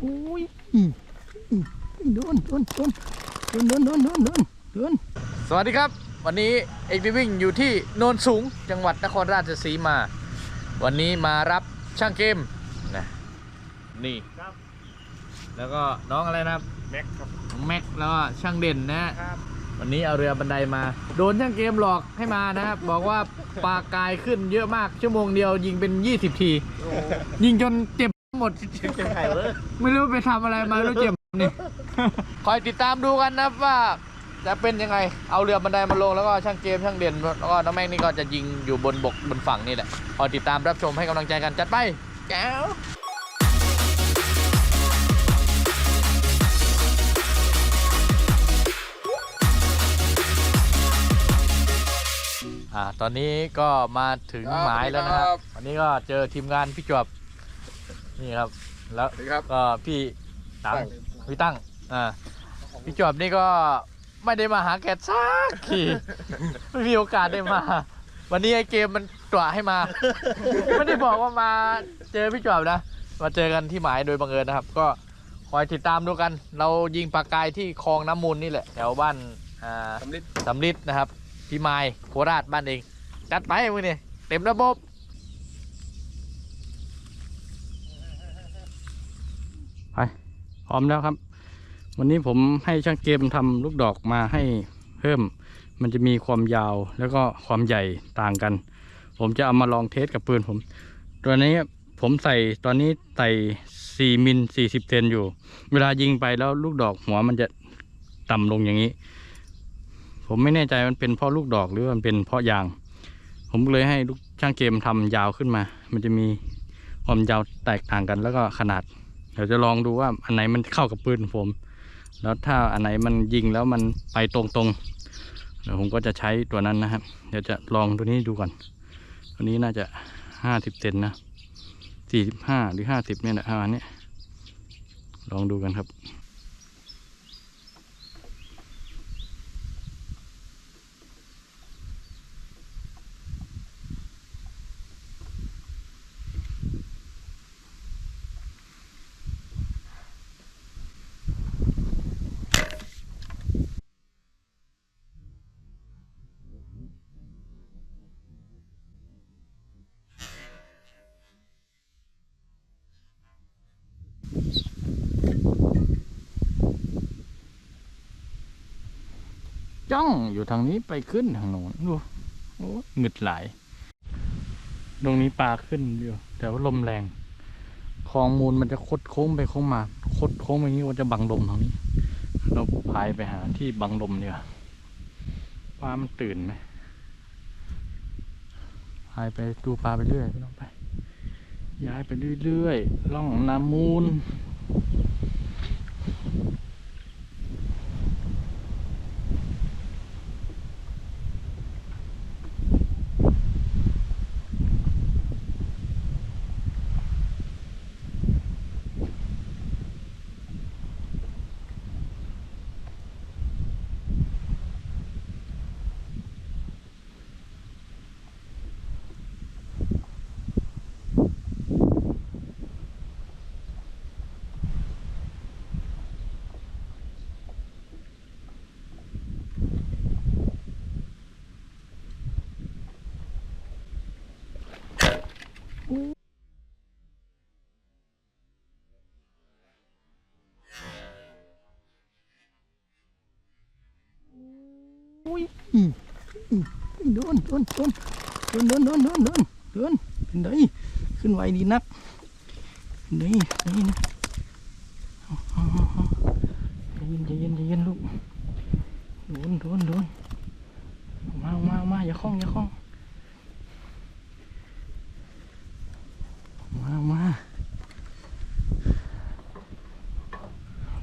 โอ้ยอืมอืมโดนโดนโดนโดนโดนโดนโดนโดนโดนสวัสดีครับ วันนี้เอกดีวิ่งอยู่ที่โนนสูงจังหวัดนครราชสีมา วันนี้มารับช่างเกมนะนี่ครับแล้วก็น้องอะไรนะครับแม็กครับน้องแม็กแล้วก็ช่างเด่นนะฮะครับวันนี้เอาเรือบันไดมา โดนช่างเกมหลอกให้มานะครับ บอกว่าปลากายขึ้นเยอะมากชั่วโมงเดียวยิงเป็น 20 ที ยิงจนเจ็บ หมดจะไข่เว้ยไม่รู้ไปทำอะไรมาไม่รู้เจ็บนี่ คอยติดตามดูกันนะครับว่าจะเป็นยังไง เอาเรือบันไดมาลงแล้วก็ช่างเกมช่างเด่นแล้วก็น้องแม่งนี่ก็จะยิงอยู่บนบกบนฝั่งนี่แหละคอยติดตามรับชมให้กำลังใจกันจัดไปแก้วอ่าตอนนี้ก็มาถึงครับหมายแล้วนะครับสวัสดีครับวันนี้ก็เจอทีมงานพี่จวบ นี่ครับ แล้วสวัสดีครับ ก็พี่ตังตั้งพี่ตั้งอ่าพี่จวบนี่ก็ไม่ได้มาหาแกสักทีไม่มีโอกาสได้มา วันนี้ไอเกมมันตัวให้มา ไม่ได้บอกว่ามาเจอพี่จวบนะ มาเจอกันที่หมายโดยบังเอิญนะครับ ก็คอยติดตามดูกัน เรายิงปลากายที่คลองน้ำมูลนี่แหละ แถวบ้านอ่าสำลิด สำลิดนะครับ พี่ไม้โคราชบ้านเอง จัดไปมือนี่เต็มระบบ ไปพ ร้อมแล้วครับ วันนี้ผมให้ช่างเกมทำลูกดอกมาให้เพิ่ม มันจะมีความยาวแล้วก็ความใหญ่ต่างกัน ผมจะเอามาลองเทสกับปืนผม ตัวนี้ผมใส่ตอนนี้ใส่ 4มิล40เซนอยู่ เวลายิงไปแล้วลูกดอกหัวมันจะต่ำลงอย่างนี้ ผมไม่แน่ใจมันเป็นเพราะลูกดอกหรือมันเป็นเพราะยาง ผมเลยให้ลูกช่างเกมทำยาวขึ้นมา มันจะมีความยาวแตกต่างกันแล้วก็ขนาด เดี๋ยวจะลองดูว่าอันไหนมันเข้ากับปืนผม แล้วถ้าอันไหนมันยิงแล้วมันไปตรงๆเดี๋ยวผมก็จะใช้ตัวนั้นนะครับ เดี๋ยวจะลองตัวนี้ดูก่อน ตัวนี้น่าจะห้าสิบเซนนะสี่สิบห้าหรือห้าสิบเนี่ยแหละประมาณนี้ลองดูกันครับ จ้องอยู่ทางนี้ไปขึ้นทางโน้นดูโอ้หงึดไหลตรงนี้ปลาขึ้นอยู่แต่ว่าลมแรงคลองมูลมันจะคดโค้งไปโค้งมาคดโค้งไปอย่างนี้มันจะบังลมทางนี้ เราพายไปหาที่บังลมเนี่ยปลามันตื่นไหมพายไปดูปลาไปเรื่อยพี่องไป ย้ายไปเรื่อยๆล่องน้ำมูล อุ้ยโดนโดนโดนโดนโดนโดนโดนโดนโดนเป็นไดขึ้นไวดีนักเป็นไดเป็นไดนะเอาเอาเอาเอาใจเย็นใจเย็นใจเย็นลูกโดนโดนโดนมาเอามามาอย่าคล้องอย่าคล้องมามา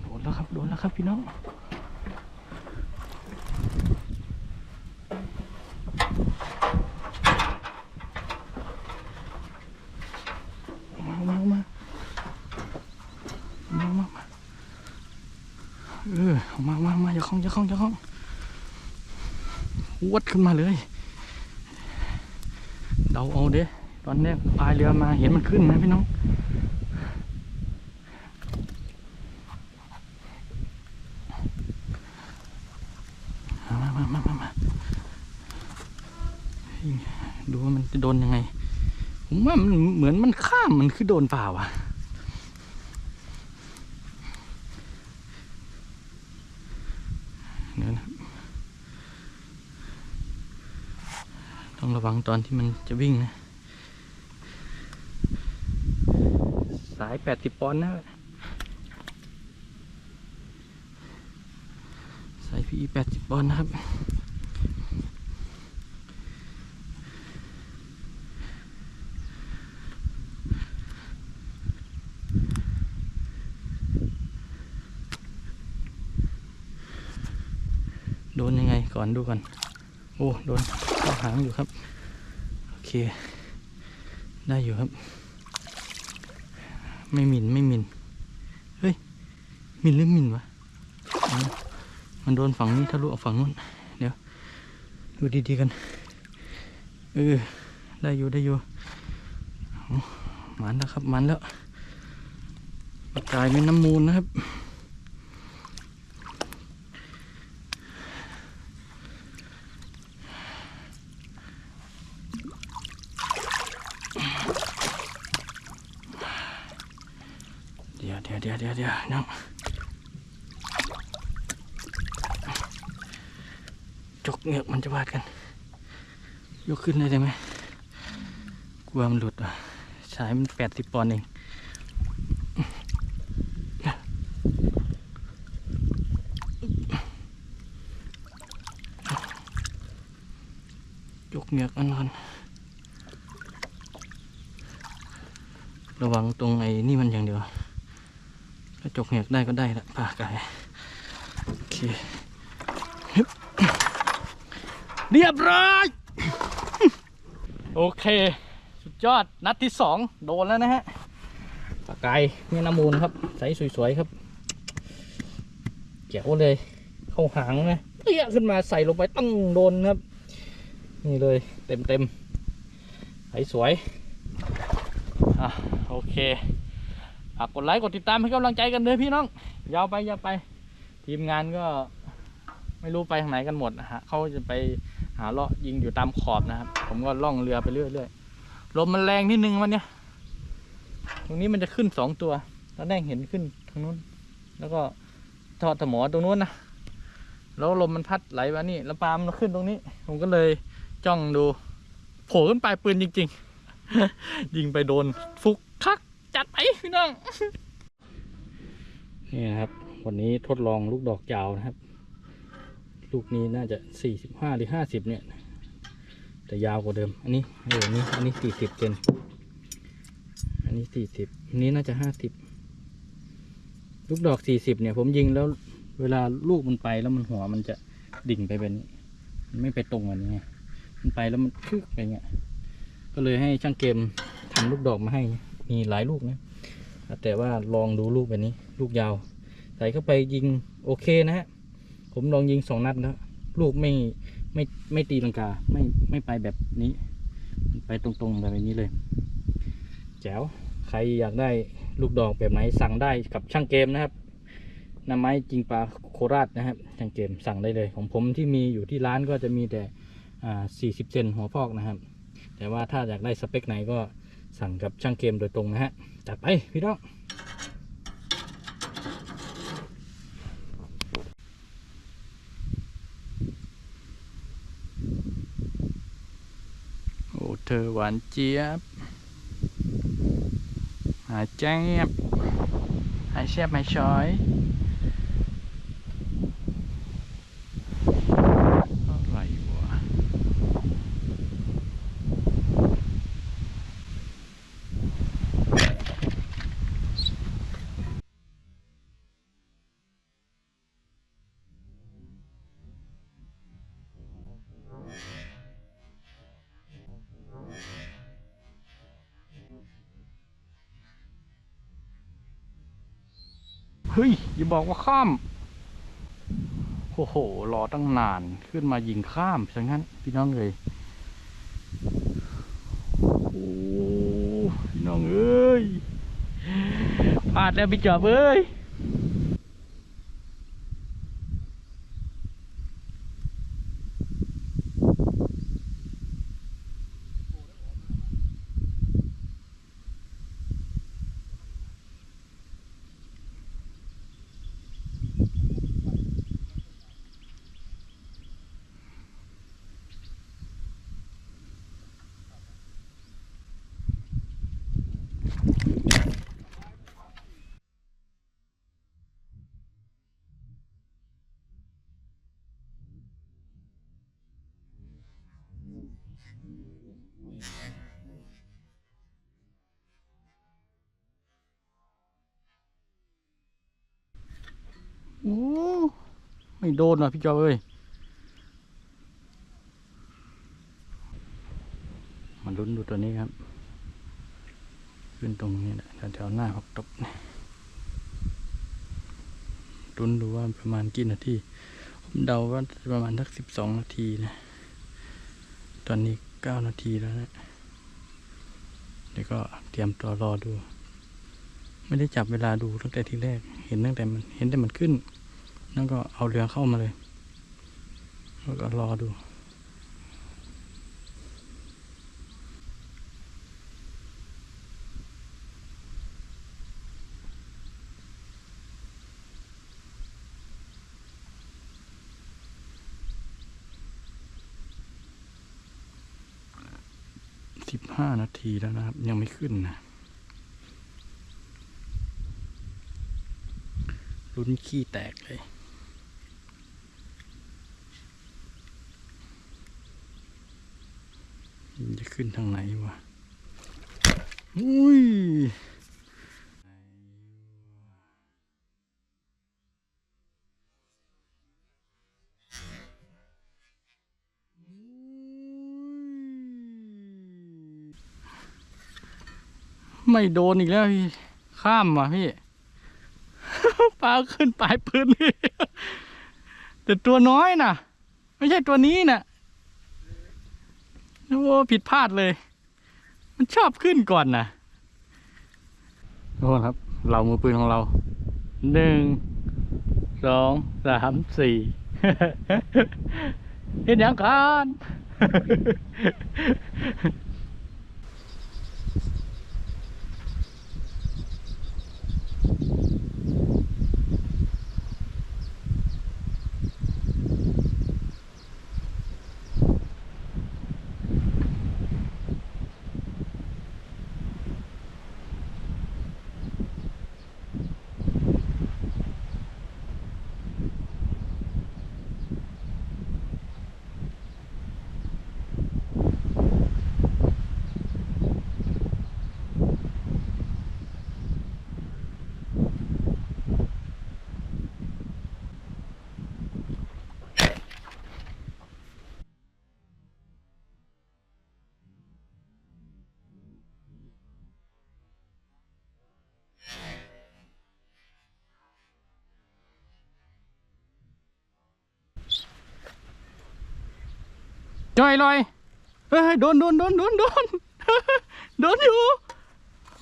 โดนแล้วครับโดนแล้วครับพี่น้อง มามาเออมามามาอย่าคล้องอย่าคล้องอย่าคล้องวดขึ้นมาเลย เดาเอาเด้ตอนแรกลายเรือมาเห็นมันขึ้นนะพี่น้องมามามามามาดูว่ามันจะโดนยังไงผมว่ามันเหมือนมันข้ามมันคือโดนเปล่าอะ วังตอนที่มันจะวิ่งนะ สาย 80 ปอนด์นะ สาย PE 80 ปอนด์นะครับ โดนยังไงก่อนดูก่อน โอ้ โดนเข้าหางอยู่ครับ เค ได้อยู่ครับ ไม่หมินไม่หมินเฮ้ยหมินหรือหมินวะมันโดนฝั่งนี้ทะลุออกฝั่งนู้นเดี๋ยว ดูดีๆกัน เออ ได้อยู่ได้อยู่มันแล้วครับมันแล้วปลากายเป็นน้ำมูลนะครับ เดี๋ยวเดี๋ยวเดี๋ยวเดี๋ยวเดี๋ยวน้องจกเหงือกมันจะวาดกัน ขึ้นได้ไหมกลัวมันหลุดอะสายมันแปดสิบปอนด์เองยกเหงือกมันก่อนระวังตรงไอ้นี่มันอย่างเดียวถ้าจกเหงือกได้ก็ได้ละปลากายโอเคเรียบร้อย โอเค สุดยอดนัดที่สองโดนแล้วนะฮะปลากายเมียน้ำมูลครับใสสวยๆครับเจ๋วเลย เข้าหางนะเตี้ยขึ้นมาใส่ลงไปตั้งโดนครับ นี่เลยเต็มเต็มๆใสสวยอะโอเคฝากกดไลค์กดติดตามให้กำลังใจกันเลยพี่น้องยาวไปยาวไป ทีมงานก็ไม่รู้ไปทางไหนกันหมดนะฮะเขาจะไป หาเลาะยิงอยู่ตามขอบนะครับ ผมก็ล่องเรือไปเรื่อยๆลมมันแรงนิดนึงวันเนี้ยตรงนี้มันจะขึ้นสองตัวตอนแรกเห็นขึ้นทางนู้น แล้วก็ทอดสมอตรงนู้นนะแล้วลมมันพัดไหลมานี่แล้วปลามันขึ้นตรงนี้ ผมก็เลยจ้องดู โผล่ขึ้นไปปืนจริง ๆ ยิงไปโดน ฟุกคักจัดไปพี่น้องนี่นะครับ วันนี้ทดลองลูกดอกยาวนะครับ ลูกนี้น่าจะสี่สิบห้าหรือห้าสิบเนี่ย แต่ยาวกว่าเดิม อันนี้เออนี่อันนี้สี่สิบเซนอันนี้สี่สิบอันนี้น่าจะห้าสิบลูกดอกสี่สิบเนี่ย ผมยิงแล้วเวลาลูกมันไปแล้วมันหัวมันจะดิ่งไปแบบนี้มันไม่ไปตรงกันไงมันไปแล้วมันคึกไปเงี้ยก็เลยให้ช่างเกมทำลูกดอกมาให้มีหลายลูกนะแต่ว่าลองดูลูกแบบนี้ ลูกยาว ใส่เข้าไปยิงโอเคนะฮะ ผมลองยิงสองนัดแล้วลูกไม่ไม่ไม่ตีลังกา ไม่ไม่ไปแบบนี้ ไปตรงๆแบบนี้เลย แจ๋วใครอยากได้ลูกดอกแบบไหนสั่งได้กับช่างเกมนะครับน้ำไม้จริงปลาโคราชนะครับช่างเกมสั่งได้เลย ของผมที่มีอยู่ที่ร้านก็จะมีแต่อ่า40 เซนหัวพอกนะครับ แต่ว่าถ้าอยากได้สเปคไหนก็สั่งกับช่างเกมโดยตรงนะฮะจัดไปพี่น้อง โอ้เธอหวาน ฮ้ย อย่าบอกว่าข้าม โอ้โห รอตั้งนานขึ้นมายิงข้ามซะงั้น พี่น้องเลยโอ้พี่น้องเอ้ยพลาดแล้วพี่จอบเอ้ย ไม่โดนว่ะพี่จอยเอ้ยมาลุ้นดูตัวนี้ครับ ขึ้นตรงนี้แหละแถวๆหน้าพักตบนี่ลุ้นดูว่าประมาณกี่นาทีผมเดาว่าประมาณสักสิบสองนาทีนะ ตอนนี้เก้านาทีแล้วนะเดี๋ยวก็เตรียมตัวรอดู ไม่ได้จับเวลาดูตั้งแต่ทีแรก เห็นตั้งแต่มันเห็นแต่มันขึ้น แล้วก็เอาเรือเข้ามาเลยแล้วก็รอดูสิบห้านาทีแล้วนะครับ ยังไม่ขึ้นนะลุ้นขี้แตกเลย มันจะ ขึ้นทางไหนวะอุ้ยไม่โดนอีกแล้วพี่ ข้ามว่ะพี่ ปลาขึ้นปลายปืนพี่แต่ตัวน้อยนะไม่ใช่ตัวนี้นะ โอ้ผิดพลาดเลย มันชอบขึ้นก่อนนะทุกคนครับ เรามือปืนของเราหนึ่งสองสามสี่เห็นยังกัน จอยลอยเฮ้ยโดนโดนโดนโดนโดนโดนอยู่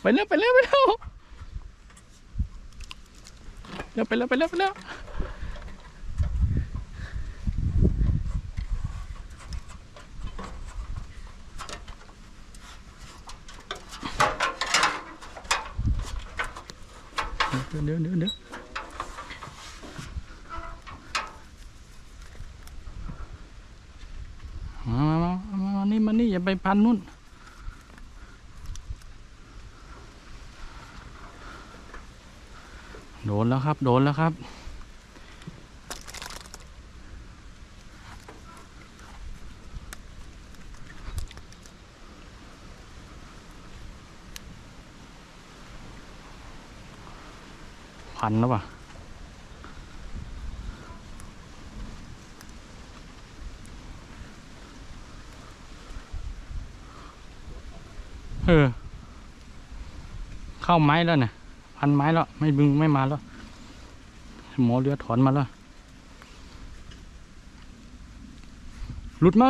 ไปแล้วไปแล้วไปแล้วเร็วไปแล้วไปแล้วไปแล้วเดี๋ยวเดี๋ยวเดี๋ยวเดี๋ยวมามามามามานี่มานี่ อย่าไปพันนู่นโดนแล้วครับ โดนแล้วครับ พันแล้วป่ะ เออ เข้าไม้แล้วเนี่ยพันไม้แล้ว ไม่บึงไม่มาแล้ว หมอเรือถอนมาแล้ว หลุดมา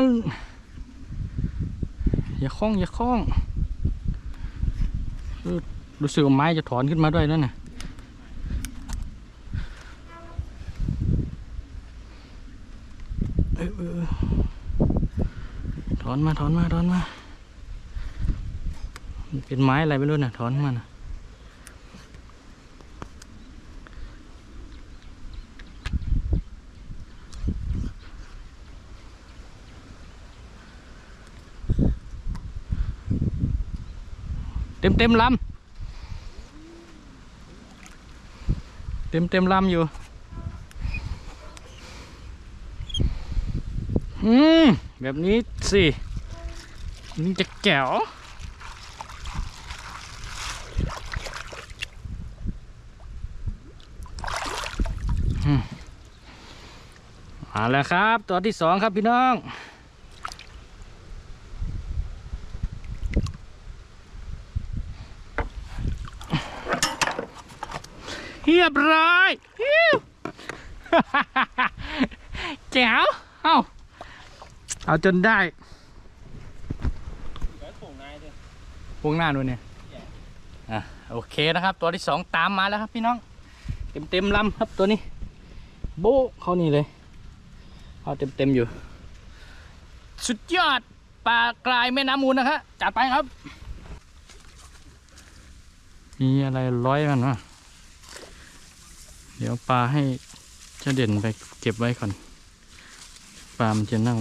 อย่าคล้อง อย่าคล้องรู้สึกว่าไม้จะถอนขึ้นมาด้วยแล้วเนี่ยถอนมาถอนมาถอนมา เป็นไม้อะไรไม่รู้น่ะถอนมาน่ะ ต็มเต็มลำเต็มเต็มลำอยู่อืมแบบนี้สินี่จะแก๋วอืมมาแล้วครับ ตัวที่สองครับพี่น้อง เรียบร้อยฮิวแจ๋วเอาเอาจนได้พวงหน้าด้วยเนี่ยอะโอเคนะครับ ตัวที่สองตามมาแล้วครับพี่น้อง เต็มเต็มๆลำครับตัวนี้ โบเขานี่เลยเอาเต็มเต็มๆอยู่ สุดยอดปลากรายแม่น้ำมูลนะครับจัดไปครับ มีอะไรร้อยมันวะ เดี๋ยวปลาให้เจ้าเด่นไปเก็บไว้ก่อน ปลามันจะเน่า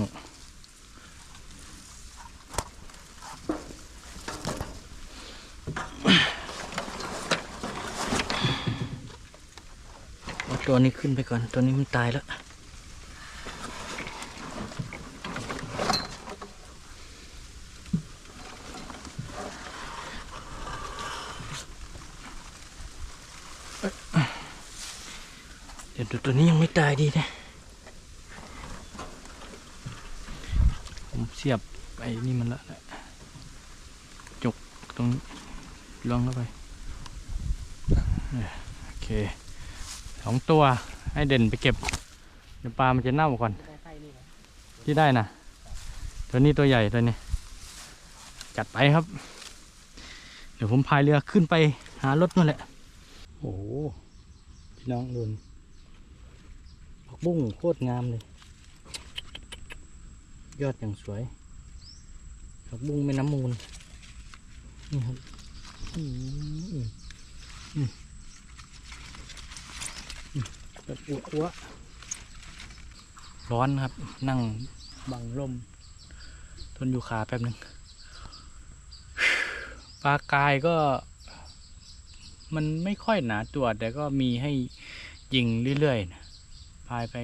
เอาตัวนี้ขึ้นไปก่อน ตัวนี้มันตายแล้ว ตัวนี้ยังไม่ตายดีนะ ผมเสียบไอ้นี่มันละนะจกตรงนี้ลองเข้าไปเออโอเคสองตัวให้เด่นไปเก็บเดี๋ยวปลามันจะเน่าก่อน ที่ได้นะตัวนี้ตัวใหญ่ตัวนี้ จัดไปครับ เดี๋ยวผมพายเรือขึ้นไปหารถนั่นแหละ โอ้โหพี่น้องดูนผัก บุ้งโคตรงามเลย ยอดอย่างสวยผักบุ้งแม่น้ำมูล นี่ครับอืมอืมอืมอืมแบบอ้วๆร้อนครับ นั่งบังร่มทนอยู่ขาแป๊บหนึ่งปลากายก็ มันไม่ค่อยหนาตัวแต่ก็มีให้ยิงเรื่อยๆนะ พายไป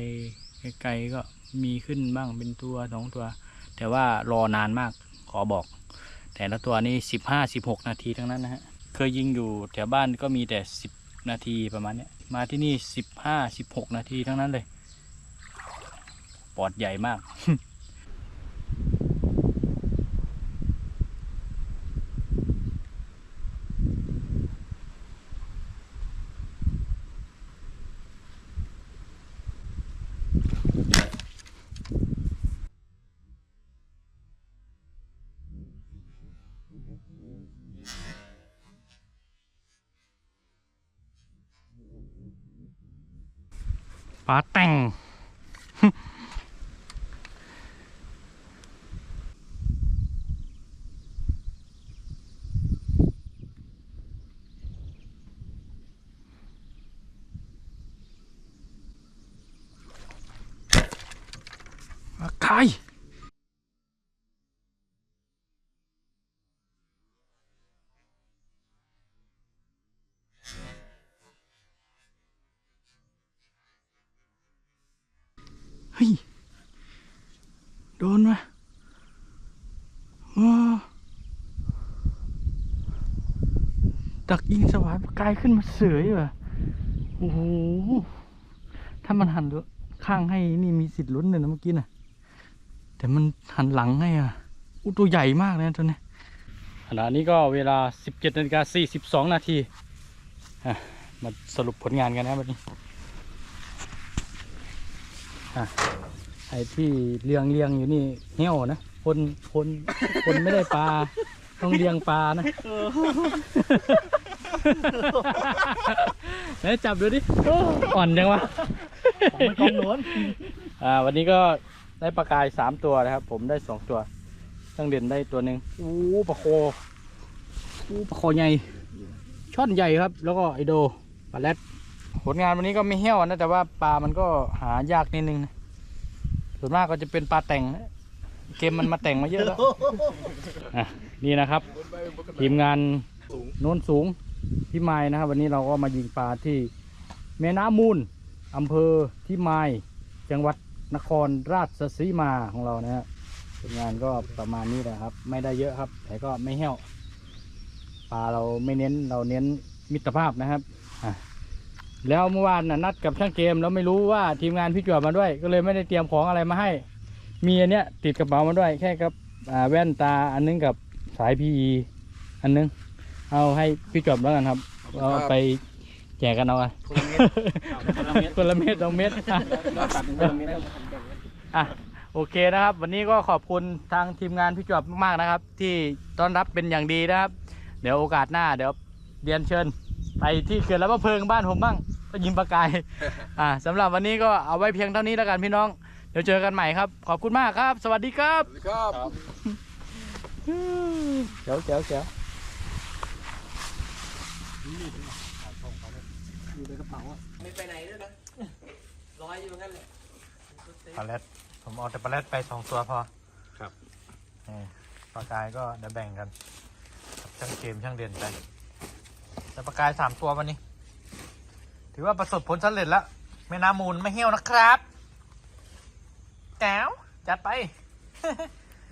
ไกลๆก็มีขึ้นบ้างเป็นตัวสองตัว แต่ว่ารอนานมากขอบอก แต่ละตัวนี่สิบห้าสิบหกนาทีทั้งนั้นนะฮะเคยยิงอยู่แถวบ้านก็มีแต่สิบนาทีประมาณนี้มาที่นี่สิบห้าสิบหกนาทีทั้งนั้นเลย ปอดใหญ่มาก ปลา ฮ้ย โดนไหมว้าดักยิงสวายปลากายขึ้นมาเสยว่ะ โอ้โห ถ้ามันหันข้างให้นี่มีสิทธิ์ลุ้นเลยนะเมื่อกี้น่ะ แต่มันหันหลังให้อะอู้ตัวใหญ่มากเลยนะตัวนี้ขณะนี้ก็เวลา 17นาฬิกา42นาที มาสรุปผลงานกันนะวันนี้ อะไอ้ที่เลียงเลียงอยู่นี่เหี้ยวนะคนคนคนไม่ได้ปลาต้องเลียงปลานะไหนจับดูดิโอ้อ่อนจังวะไม่กองหนวนอ่าวันนี้ก็ได้ปลากายสามตัวนะครับ ผมได้สองตัวตั้งเด่นได้ตัวหนึ่งอู้ปลาโคอู้ปลาโคใหญ่ช่อนใหญ่ครับ แล้วก็ไอโดปลาแรด ผลงานวันนี้ก็ไม่เหี้ยวนะแต่ว่าปลามันก็หายากนิดนึงนะส่วนมากก็จะเป็นปลาแต่งนะเกมมันมาแต่งมาเยอะแล้วอะนี่นะครับทีมงานโน้นสูงพี่ไม้นะครับ วันนี้เราก็มายิงปลาที่แม่น้ำมูลอำเภอที่ไม้จังหวัดนครราชสีมาของเรานะฮะผลงานก็ประมาณนี้แหละครับ ไม่ได้เยอะครับ แต่ก็ไม่แห้วปลาเราไม่เน้นเราเน้นมิตรภาพนะครับอะ แล้วเมื่อวานน่ะนัดกับช่างเกมแล้วไม่รู้ว่าทีมงานพี่จวบมาด้วย ก็เลยไม่ได้เตรียมของอะไรมาให้ มีอันเนี้ยติดกระเป๋ามาด้วย แค่กับอ่าแว่นตาอันนึงกับสายพีอันนึง เอาให้พี่จวบแล้วกันครับเอาไปแจกกันเอาอะคนละเม็ดคนละเม็ดสองเม็ดอะตัดเป็นคนละเม็ดครับอะโอเคนะครับ วันนี้ก็ขอบคุณทางทีมงานพี่จวบมากๆนะครับ ที่ต้อนรับเป็นอย่างดีนะครับ เดี๋ยวโอกาสหน้าเดี๋ยวเรียนเชิญ ไปที่เขื่อนลำพะเพิงบ้านผมบ้างก็ยิมปลากาย อ่าสำหรับวันนี้ก็เอาไว้เพียงเท่านี้แล้วกันพี่น้อง เดี๋ยวเจอกันใหม่ครับ ขอบคุณมากครับ สวัสดีครับครับเจ๋วเจ๋วเจ๋วอยู่ในกระเป๋าอะไม่ไปไหนด้วยนะลอยอยู่งั้นแหละปลาเล็ดผมเอาแต่ปลาเล็ดไปสองตัวพอ ครับนี่ปลากายก็เดี๋ยวแบ่งกันกับช่างเกมช่างเด่นไป แต่ประกายสามตัววันนี้ ถือว่าประสบผลสำเร็จแล้วแม่น้ำมูลไม่เหี่ยวนะครับแก้วจัดไป